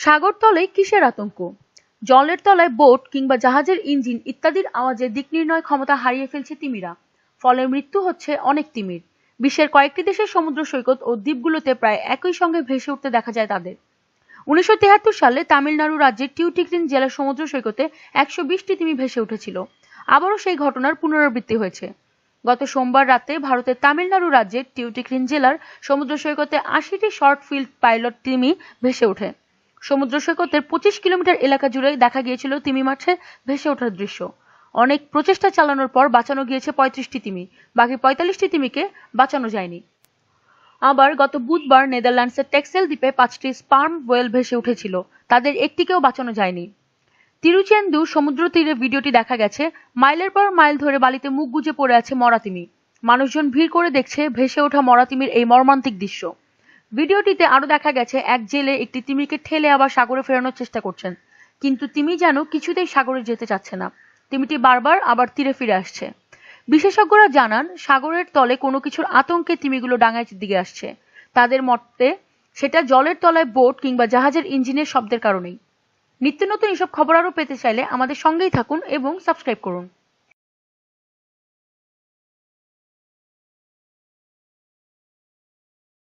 সাগর তলে কিসের আতঙ্ক? জলের তলায় বোট কিংবা জাহাজের ইঞ্জিন ইত্যাদির আওয়াজে দিক নির্ণয় ক্ষমতা হারিয়ে ফেলছে তিমিরা। ফলে মৃত্যু হচ্ছে অনেক তিমির। বিশ্বের কয়েকটি দেশের সমুদ্র সৈকত ও দ্বীপগুলোতে প্রায় একই সঙ্গে ভেসে উঠতে দেখা যায় তাদের। উনিশশো সালে তামিলনাড়ু রাজ্যের টিউটিক্রিন জেলার সমুদ্র সৈকতে একশো বিশটি তিমি ভেসে উঠেছিল। আবারও সেই ঘটনার পুনরাবৃত্তি হয়েছে। গত সোমবার রাতে ভারতের তামিলনাড়ু রাজ্যের টিউটিক্রিন জেলার সমুদ্র সৈকতে আশিটি শর্ট ফিল্ড পাইলট তিমি ভেসে ওঠে। সমুদ্র সৈকতের পঁচিশ কিলোমিটার এলাকা জুড়ে দেখা গিয়েছিল তিমি মাছে ভেসে ওঠার দৃশ্য। অনেক প্রচেষ্টা চালানোর পর বাঁচানো গিয়েছে পঁয়ত্রিশটি তিমি। বাকি পঁয়তাল্লিশটি তিমিকে বাঁচানো যায়নি। আবার গত বুধবার নেদারল্যান্ডসের টেক্সেল দ্বীপে পাঁচটি স্পার্ম ওয়েল ভেসে উঠেছিল। তাদের একটিকেও বাঁচানো যায়নি। তিরুচেন্দু সমুদ্র তীরে ভিডিওটি দেখা গেছে। মাইলের পর মাইল ধরে বালিতে মুখ গুজে পড়ে আছে মরা তিমি। মানুষজন ভিড় করে দেখছে ভেসে ওঠা মরা তিমির এই মর্মান্তিক দৃশ্য। ভিডিওটিতে আরও দেখা গেছে, এক জেলে একটি তিমিকে ঠেলে আবার সাগরে ফেরানোর চেষ্টা করছেন। কিন্তু তিমি যেন কিছুতেই সাগরে যেতে চাচ্ছে না। তিমিটি বারবার আবার তীরে ফিরে আসছে। বিশেষজ্ঞরা জানান, সাগরের তলে কোনো কিছুর আতঙ্কে তিমিগুলো ডাঙায় দিকে আসছে। তাদের মতে, সেটা জলের তলায় বোট কিংবা জাহাজের ইঞ্জিনের শব্দের কারণেই। নিত্য নতুন এসব খবর আরও পেতে চাইলে আমাদের সঙ্গেই থাকুন এবং সাবস্ক্রাইব করুন।